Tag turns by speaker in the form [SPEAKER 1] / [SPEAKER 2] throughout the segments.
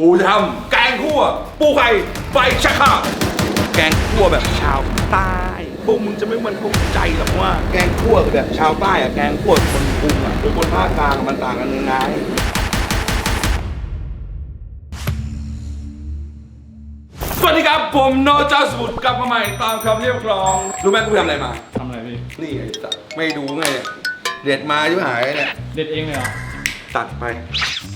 [SPEAKER 1] กูจะทำแกงคั่ว ปูไข่ใบชะครามแกงคั่วแบบชาวใต้พวกมึงจะไม่มันเข้าใจหรอกว่า แกงคั่วแบบชาวใต้อะแกงคั่วคนกรุงอะหรือคนภาคกลางอะมันต่างกันยังไงสวัสดีครับ ผมโนจาสมุทรกลับมาใหม่ตามคำเรียกร้อง รู้ไหมกูไปทำอะไรมา
[SPEAKER 2] ทำอะไรพี่
[SPEAKER 1] นี่ไอ้สัสไม่ดูไงเนี่ยเด็ดมาชิบหายเนี่ย
[SPEAKER 2] เด็ดเองเลยเหรอ
[SPEAKER 1] ตัดไป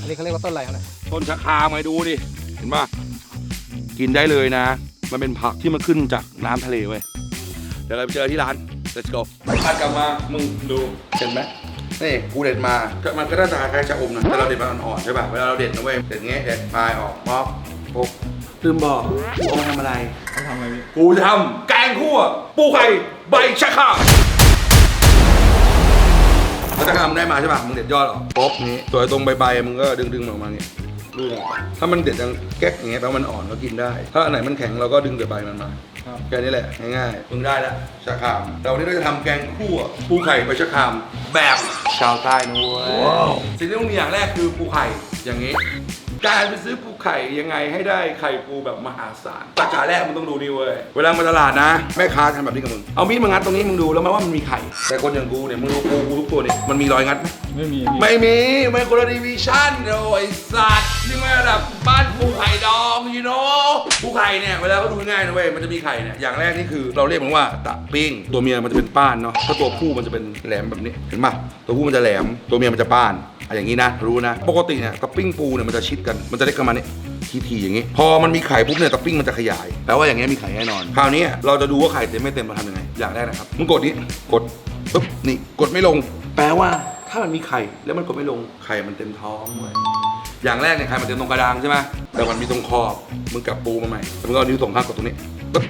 [SPEAKER 3] อันนี้เขาเรียกว่าต้นอะไรครับเนี่ย
[SPEAKER 1] ต้นชะครามไงดูดิ เห็นป่ะกินได้เลยนะ มันเป็นผักที่มันขึ้นจากน้ำทะเลเว้ย เดี๋ยวเราไปเจอที่ร้าน let's go พัดกลับมา มึงดูเห็นไหมนี่กูเด็ดมาก็มันก็น่าจะคล้ายๆชะอมนะแต่เราเด็ดมาอ่อนๆใช่ป่ะ เวลาเราเด็ดนะเว้ย เด็ดเงี้ยเด็ดปลายออกป๊อกปุ๊บลืมบอกกูเอามาทำอะไร
[SPEAKER 2] เขาทำอะไรพี่
[SPEAKER 1] กูจะทำแกงคั่ว ปูไข่ใบชะครามแล้วชะครามได้มาใช่ป่ะ มึงเด็ดยอดออกปุ๊บนี้ส่วนตรงใบๆมึงก็ดึงดึงๆออกมาอย่างงี้ดูนะถ้ามันเด็ดยังแก๊กอย่างเงี้ยแปลว่ามันอ่อนก็กินได้ ถ้าอันไหนมันแข็งเราก็ดึงแต่ใบมันมา
[SPEAKER 2] ครับ
[SPEAKER 1] แค่นี้แหละง่ายๆมึงได้แล้วชะครามแต่วันนี้เราจะทำแกงคั่วปูไข่ใบชะครามแบบชาวใต้นะเว้ยสิ่งที่ต้องมีอย่างแรกคือปูไข่อย่างนี้ การไปซื้อปูไข่ยังไงให้ได้ไข่ปูแบบมหาศาลสาขาแรกมึงต้องดูนี่เว้ย เวลามาตลาดนะ แม่ค้าทำแบบนี้กับมึง เอามีดมางัดตรงนี้มึงดูแล้วมันว่ามันมีไข่ แต่คนอย่างกูเนี่ยมึงดูปูกูทุกตัวเนี่ยมันมีรอยงัดไหม
[SPEAKER 2] ไม่มีพี่
[SPEAKER 1] ไม่มีไม่คนละดีวิชั่นโอ้ยสัตว์นี่มันระดับบ้านปูไข่ดองยูโนปูไข่เนี่ยเวลาเขาดูง่ายนะเว้ยมันจะมีไข่เนี่ยอย่างแรกนี่คือเราเรียกมันว่าตะปิ้ง ตัวเมียมันจะเป็นป้านเนาะถ้าตัวผู้มันจะเป็นแหลมแบบนี้เห็นปะตัวผู้มันจะแหลมตัวเมียมันจะป้าน อะอย่างนี้นะรู้นะ ปกติเนี่ยตะปิ้งปูเนี่ยมันจะชิดกันมันจะเล็กประมาณนี้ทีๆอย่างนี้ พอมันมีไข่ปุ๊บเนี่ยตะปิ้งมันจะขยายแปลว่าอย่างเงี้ยมีไข่แน่นอน คราวนี้เราจะดูว่าไข่เต็มไม่เต็มเราทำยังไงอย่างแรกนะครับมึงกดนี้กดปุ๊บนี่กดไม่ลง แปลว่าถ้ามันมีไข่แล้วมันกดไม่ลงไข่มันเต็มท้องเว้ยอย่างแรกเนี่ยไข่มันเต็มตรงกระดางใช่ไหมแต่มันมีตรงคอบมึงกลับปูมาใหม่แล้วมึงก็เอานิ้วส่งข้างกดตรงนี้ปุ๊บ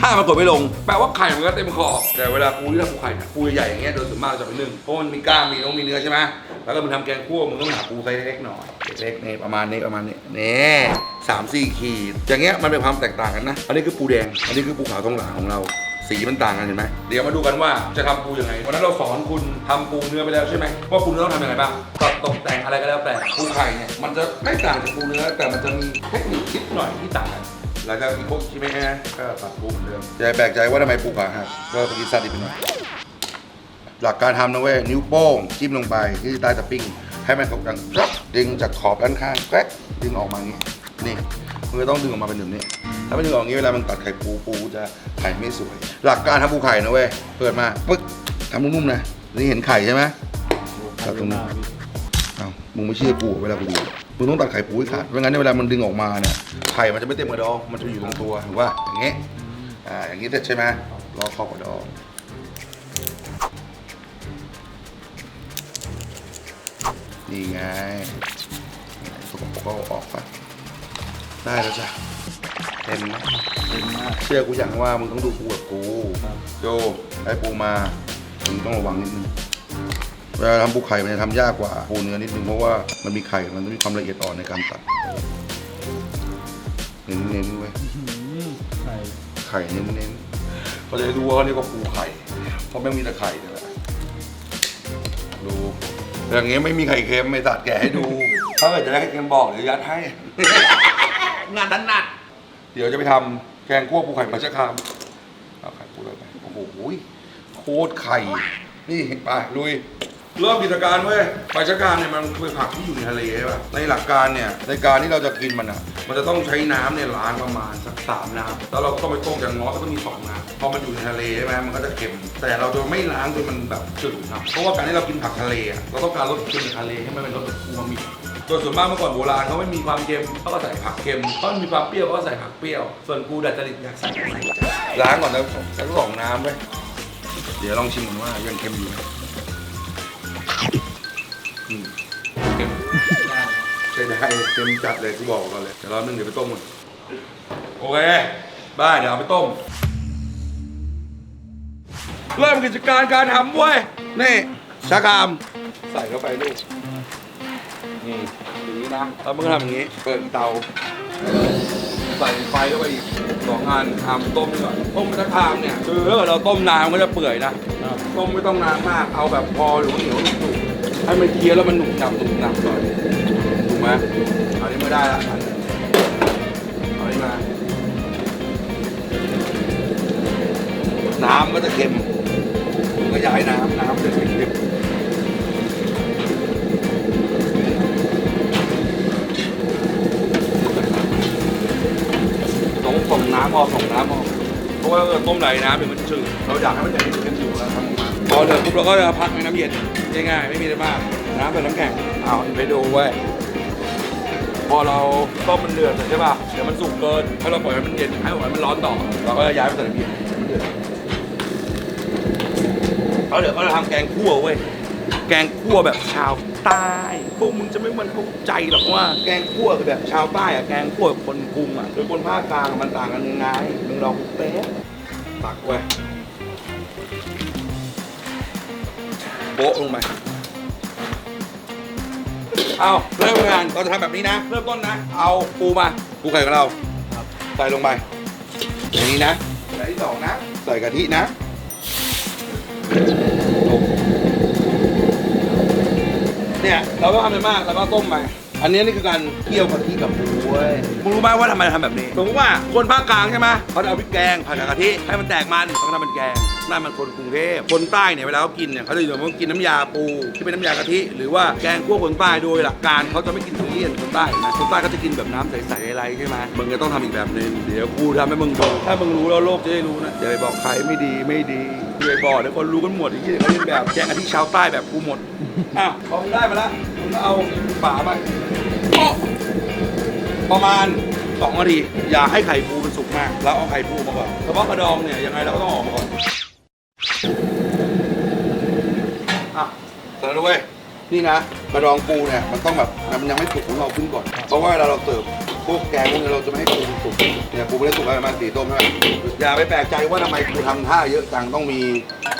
[SPEAKER 1] ถ้ามันกดไม่ลง แปลว่าไข่มันก็เต็มขอแต่เวลาปูที่เราปูไข่เนี่ยปูใหญ่ๆอย่างเงี้ยโดยส่วนมากจะไปนึ่งเพราะมันมีกล้ามมีน้องมีเนื้อใช่ไหมแล้วก็มึงทำแกงคั่วมึงต้องหาปูไซส์เล็กๆหน่อยเล็กๆนี่ประมาณนี้ประมาณนี้นี่สามสี่ขีด อย่างเงี้ยมันเป็นความแตกต่างกันนะ อันนี้คือปูแดง อันนี้คือปูขาวทองหลางของเรา สีมันต่างกันเห็นไหมเดี๋ยวมาดูกันว่าจะทำปูยังไงวันนั้นเราสอนคุณทำปูเนื้อไปแล้วใช่ไหมว่าปูเนื้อต้องทำยังไงบ้างตัดตกแต่งอะไรก็แล้วแต่ปูไข่เนี่ยมันจะไม่ต่างจากปูเนื้อแต่มันจะมีเทคนิคนิดหน่อยที่ต่างกัน แล้วก็มีพวกชิเมะก็ตัดปูเหมือนเดิมอย่าแปลกใจว่าทำไมปูขาหักก็ไปกินซาดิบไปหน่อยหลักการทำนะเว้ยนิ้วโป้งจิ้มลงไปที่ใต้ตะปิ้งให้มันเข้ากันดึงจากขอบด้านข้างแกรกดึงออกมาอย่างนี้นี่มันก็ต้องดึงออกมาเป็นแบบนี้ ถ้าไม่ดึงออกอย่างนี้เวลามันตัดไข่ปูปูจะไข่ไม่สวย หลักการทำปูไข่นะเว้ยเปิดมาปึ๊กทำนุ่มๆนะนี่เห็นไข่ใช่ไหมตัดตรงนี้เอ้า มึงไม่เชื่อกูเวลากูดูมึงต้องตัดไข่ปูให้ขาดไม่งั้นเนี่ยเวลามันดึงออกมาเนี่ยไข่มันจะไม่เต็มกระดองมันจะอยู่ตรงตัวถูกป่ะอย่างเงี้ยอ่าอย่างงี้เสร็จใช่ไหมรอครอบกระดองนี่ไงสกปรกก็อออกไปได้แล้วจ้ะเต็มไหม
[SPEAKER 2] เต็มมาก
[SPEAKER 1] เชื่อกูอย่างว่ามึงต้องดูปูกับกูโจไอ้ปูมามึงต้องระวังนิดนึง เวลาทำปูไข่มันจะทำยากกว่าปูเนื้อนิดนึงเพราะว่ามันมีไข่มันต้องมีความละเอียดอ่อนในการตัดเน้นๆเว้ย
[SPEAKER 2] อื้อหือไข่
[SPEAKER 1] ไข่เน้นๆเขาจะได้รู้ว่าเขาเรียกว่าปูไข่เพราะไม่งมีแต่ไข่นี่แหละดูอย่างเงี้ยไม่มีไข่เค็มไม่ตัดแกะให้ดู ถ้าเกิดจะได้ไข่เค็มบอกเดี๋ยวยัดให้งานถนัดเดี๋ยวจะไปทำแกงคั่วปูไข่ปลาชะครามเอาไข่ปูเลยไปโอ้โหโคตรไข่ นี่ไปลุย เริ่มกิจการเว้ยปลาชะกามเนี่ยมันคือผักที่อยู่ในทะเลใช่ป่ะในหลักการเนี่ยในการที่เราจะกินมันอะ มันจะต้องใช้น้ำเนี่ยล้างประมาณสักสามน้ำแล้วเราก็ต้องไปต้มอย่างน้อยก็ต้องมีสองน้ำพอมันอยู่ในทะเลใช่ไหมมันก็จะเค็ม แต่เราจะไม่ล้างจนมันแบบจืดนะเพราะว่าการที่เรากินผักทะเลอะเราต้องการรสเค็มในทะเลให้มันเป็นรสแบบอูมามิโดยส่วนมากเมื่อก่อนโบราณเขาไม่มีความเค็มเขาก็ใส่ผักเค็มเขามีความเปรี้ยวเขาก็ใส่ผักเปรี้ยว ส่วนกูดัดจริตอยากใส่อะไรล้างก่อนแล้วสักสองน้ำไปเดี๋ยวลองชิมก่อนว่ายังเค็มอยู่ไหม อืมเค็มใช่ได้เค็มจัดเลยกูบอกก่อนเลยเดี๋ยวรอบนึงเดี๋ยวไปต้มก่อนโอเคได้เดี๋ยวเอาไปต้ม เริ่มกิจการการทำเว้ยนี่ชากามใส่เข้าไปลูกนี่อย่างนี้นะแล้วมันก็ทำอย่างนี้ เปิดเตา ใส่ไฟเข้าไปอีกสองอันทำต้มก่อนต้มกระทามเนี่ยคือถ้าเกิดเราต้มนานมันก็จะเปื่อยนะ
[SPEAKER 2] ครับ
[SPEAKER 1] ต้มไม่ต้องนานมากเอาแบบพอเหนียวเหนียวหนุบๆ ให้มันเคี้ยวแล้วมันหนุบหนับหนุบหนับหน่อยถูกไหมเอานี้ไม่ได้ละเอานี้มาน้ำก็จะเค็มก็ย่าให้น้ำน้ำจะเค็มต้องส่งน้ำออกส่งน้ำออกเพราะว่าต้มไหลน้ำเดี๋ยวมันจืดเราอยากให้มันจะ ก่ออกมาพอเดือดปุ๊บเราก็จะพักในน้ำเย็นง่ายๆไม่มีอะไรมากน้ำเป็นน้ำแข็งเอาไปดูเว้ยพอเราต้มมันเดือดเสร็จใช่ป่ะเดี๋ยวมันสุกเกินถ้าเราปล่อยให้มันเย็นให้หัวมันร้อนต่อเราก็จะย้ายไปใส่น้ำเย็นมันเดือดเขาเดี๋ยวเขาจะทำแกงคั่วเว้ยแกงคั่วแบบชาวใต้พวกมึงจะไม่มันเข้าใจหรอกว่าแกงคั่วคือแบบชาวใต้อะแกงคั่วคนกรุงอะโดยคนภาคกลางมันต่างกันยังไงมึงลองเป๊ะตักเว้ย โบ๊ะลงไปเอาเริ่มงานเราจะทำแบบนี้นะ เริ่มต้นนะ เอาปูมาปูไข่ของเรา
[SPEAKER 2] ครับ
[SPEAKER 1] ใส่ลงไปอย่างนี้นะใส่ที่สองนะใส่กะทินะเนี่ยเราก็ทำไปมากแล้วก็ต้มไป อันนี้นี่คือการเคี่ยวกะทิกับปูเว้ยมึงรู้ไหมว่าทำไมทำแบบนี้สมมติว่าคนภาคกลางใช่ไหมเขาจะเอาพริกแกงผัดกับกะทิให้มันแตกมันเขาก็ทำเป็นแกงนั่นมันคนกรุงเทพคนใต้เนี่ยเวลาเขากินเนี่ยเขาจะอยู่ว่ากินน้ำยาปูที่เป็นน้ำยากะทิ หรือว่าแกงคั่วคนใต้โดยหลักการเขาจะไม่กินทุเรียนคนใต้นะคนใต้เขาจะกินแบบน้ำใสๆอะไรใช่ไหมมึงจะต้องทำอีกแบบหนึงเดี๋ยวกูทำให้มึงดูถ้ามึงรู้แล้วโลกจะได้รู้นะอย่าไปบอกใครไม่ดีไม่ดีอย่าไปบอกเดี๋ยวคนรู้กันหมดไอ้ที่เขาเรียนแบบแกงกะทิชาวใต้แบบกูหมดอ้าวพอมึงได้มาแล้วมึง ก็เอาฝาไปโอ๊ะประมาณ2นาทีอย่าให้ไข่ปูมันสุกมากแล้วเอาไข่ปูมาก่อนเฉพาะกระดองเนี่ยยังไงเราก็ต้องออกมาก่อนอะเสร็จแล้วเว้ยนี่นะกระดองปูเนี่ยมันต้องแบบมันยังไม่สุกของเราขึ้นก่อน เพราะว่าเวลาเราเสิร์ฟพวกแกงพวกนี้เราจะไม่ให้ปูมันสุกเนี่ยปูไม่ได้สุกแล้วประมาณสี่ต้มใช่ไหมอย่าไปแปลกใจว่าทำไมปูทำท่าเยอะจังต้องมี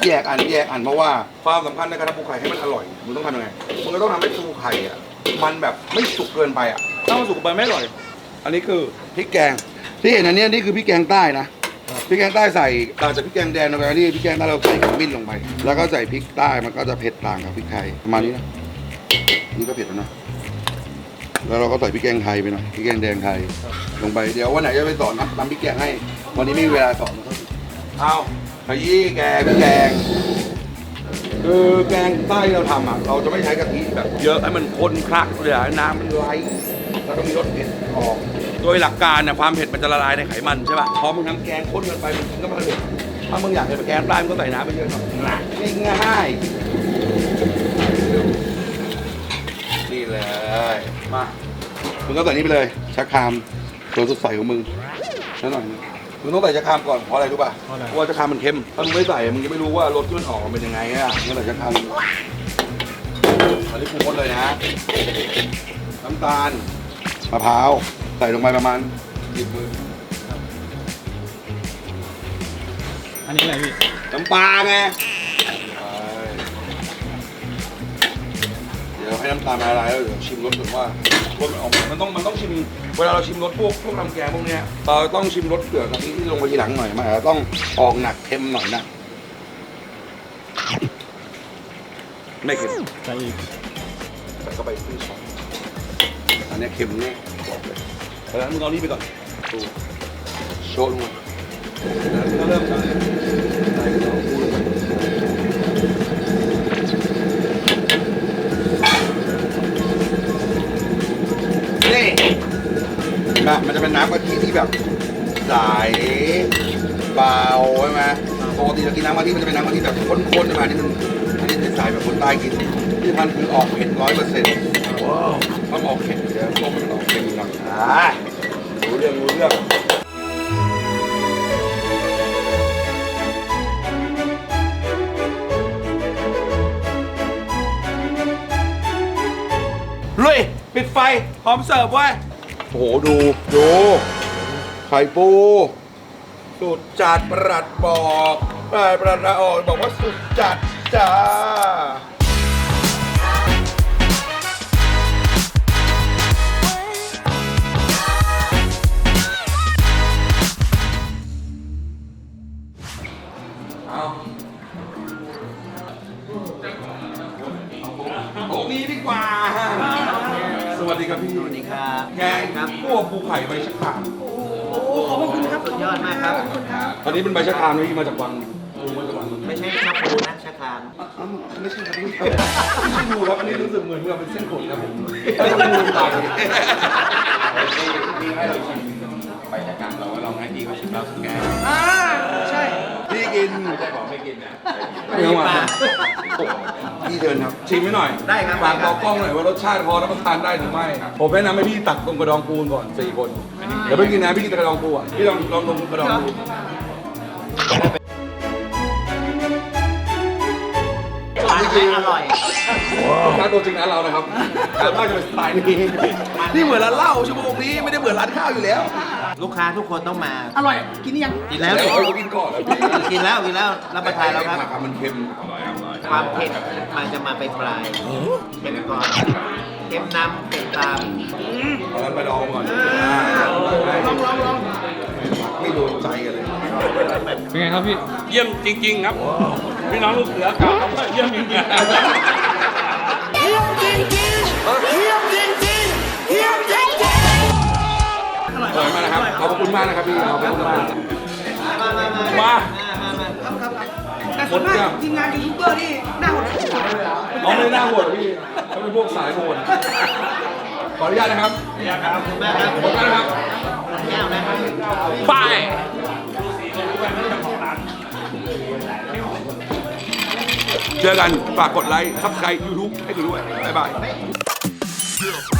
[SPEAKER 1] แยกอันแยกอันเพราะว่าความสำคัญในการทำปูไข่ให้มันอร่อยมึงต้องทำยังไงมึงก็ต้องทำให้ปูไข่อะมันแบบไม่สุกเกินไปอะถ้ามันสุกไปไม่อร่อย อันนี้คือพริกแกงที่เห็นอันเนี้ยนี่คือพริกแกงใต้นะพริกแกงใต้ใส่ต่างจากพริกแกงแดงลงไปนี่พริกแกงใต้เราใส่ขมิ้นลงไป แล้วก็ใส่พริกใต้มันก็จะเผ็ดต่างกับพริกไทยประมาณนี้นะนี่ก็เผ็ดแล้วนะแล้วเราก็ใส่พริกแกงไทยไปหน่อยพริกแกงแดงไทยลงไปเดี๋ยววันไหนจะไปสอนทำทำพริกแกงให้ วันนี้ไม่มีเวลาสอนนะครับเอา ขยี้แกงแกง คือแกงใต้ที่เราทำอะ เราจะไม่ใช้กะทิแบบ เยอะให้มันข้นคลักเลยให้น้ำมันไหลแล้วก็มีรสเผ็ดออก โดยหลักการเนี่ยความเผ็ดมันจะละลายในไขมันใช่ป่ะพอมึงทำแกงข้นกินไปมันกินก็มันเผ็ดถ้ามึงอยากให้เป็นแกงใต้มึงก็ใส่น้ำไปเยอะหน่อยง่ายๆนี่เลยมามึงก็ใส่นี่ไปเลยชักคามตัวสุดใสของมึงนั่นหน่อยนึง มึงต้องใส่ชักคามก่อนเพราะอะไรรู้ป่ะ
[SPEAKER 2] เพราะอะไร
[SPEAKER 1] เพราะว่าชักคามมันเค็มถ้ามึงไม่ใส่มึงจะไม่รู้ว่ารสที่มันออกมันเป็นยังไงอะงั้นใส่ชักคามอันนี้ปรุงรสเลยนะน้ำตาลมะพร้าวใส่ลงไปประมาณหยิบมือ
[SPEAKER 2] อันนี้อะไรพี่
[SPEAKER 1] น้ำปลาไงเดี๋ยวให้น้ำตาลละลายแล้วเดี๋ยวชิมรสก่อนว่า รสมันออกมามันต้องมันต้องชิม เวลาเราชิมรสพวกพวกทำแกงพวกเนี้ยเราต้องชิมรสเกลือกะทิที่ลงไปทีหลังหน่อยมันอาจจะต้องออกหนักเค็มหน่อยนะ ไม่เค็ม
[SPEAKER 2] ใส่อีก
[SPEAKER 1] ใส่เข้าไปครึ่งช้อนอันเนี้ยเค็มแน่บอกเลยเพราะฉะนั้นมึงเอานี่ไปก่อนดูโชว์ลงมาแล้วเริ่มจาก เป็นน้ำกะทิที่แบบใสเบาใช่ไหมปกติเรากินน้ำกะทิมันจะเป็นน้ำกะทิแบบข้นๆใช่ไหมอันนี่มันอันนี้ใสๆแบบคนใต้กินที่สำคัญคือออกเผ็ดร้อยเปอร์เซ็นต์ต้องออกเค็มเดี๋ยวต้มให้มันออกเค็มหน่อยอ่ารู้เรื่องรู้เรื่องลุยปิดไฟพร้อมเสิร์ฟไว้ย โอ้โหดูดูไข่ปูสุดจัดประหลัดบอกประหลัดประหลัดออกบอกว่าสุดจัดจ้า ว่าปูไข่ใบชะคราม
[SPEAKER 4] สุดยอดมากครับ
[SPEAKER 1] ตอนนี้เป็นใบชะครามที่มาจากวังปูมาจากวัง
[SPEAKER 4] ไม่ใช่ชักปูนะชักคาม
[SPEAKER 1] อ้าวไม่ใช่ครับพี่ไม่ใช่งูครับอันนี้รู้สึกเหมือนกับเป็นเส้นขนครับผมไม่ใช่งูตายใบชะครามเราลองให้พี่เขาชิมแล้วสุดแก่
[SPEAKER 3] อ่าใช่
[SPEAKER 1] พี่ กินไม่ใช่บอกไม่กินนะไม่เอามาพี่เดินครับ ชิมให้หน่อย
[SPEAKER 4] ได้ครับ
[SPEAKER 1] ฝากบอกกล้องหน่อยว่ารสชาติพอรับประทานได้หรือไม่ ผมแนะนำให้พี่ตักตรงกระดองปูนก่อนสี่คน เดี๋ยวไม่กินนะพี่กินแต่กระดองปูอะพี่ลองลองตรงกระดองปู
[SPEAKER 4] หวานและอร่อย
[SPEAKER 1] ร้านตัวจริงร้านเรานะครับส่วนมากจะเป็นสไตล์นี้นี่เหมือนร้านเหล้าชั่วโมงนี้ไม่ได้เหมือนร้านข้าวอยู่แล้ว
[SPEAKER 4] ลูกค้าทุกคนต้องมา
[SPEAKER 3] อร่อย กินหรือยัง
[SPEAKER 4] กินแล้ว
[SPEAKER 1] เดี๋ยวเขากินก่อนแล้วพี่
[SPEAKER 4] กินแล้วกินแล้วรับประทานแล้วครับ
[SPEAKER 1] ผักมันเค็มอร่อยอร่อย
[SPEAKER 4] ความเผ็ดมันจะมาไปปลายเค็มก่อนเค็มนำเผ็ดตาม
[SPEAKER 1] เอางั้นไปดองก่อน
[SPEAKER 3] ลองลองลอง
[SPEAKER 1] ไม่โดนใจกันเลย
[SPEAKER 2] เป็นไงครับพี่
[SPEAKER 5] เยี่ยมจริง ๆ ครับ พี่น้องลูกเสือกล่าวคำว่าเยี่ยมจริง
[SPEAKER 6] เฮี้ยมจริงจริงเฮี้ยมจริงจริงเฮี้ยมจริงจริง
[SPEAKER 1] อร่อยมากนะครับขอบคุณมากนะครับพี่ขอบคุณมาก
[SPEAKER 4] มามามา
[SPEAKER 1] มา
[SPEAKER 4] มามา
[SPEAKER 3] ครับครับแต่ส่วนมากทีมงานยูทูบเบอร์นี่หน้าหด
[SPEAKER 1] เอาไม่น่าโหดพี่เขาเป็นพวกสายโหดขออนุญาตนะครับ
[SPEAKER 4] ขอบคุณมากครับ
[SPEAKER 1] ขอบคุณนะครับ
[SPEAKER 4] แก้วนะครับ
[SPEAKER 5] ๆไป
[SPEAKER 1] เจอกันฝากกดไลค์ซับสไครต์ยูทูบให้ดูด้วยบ๊ายบาย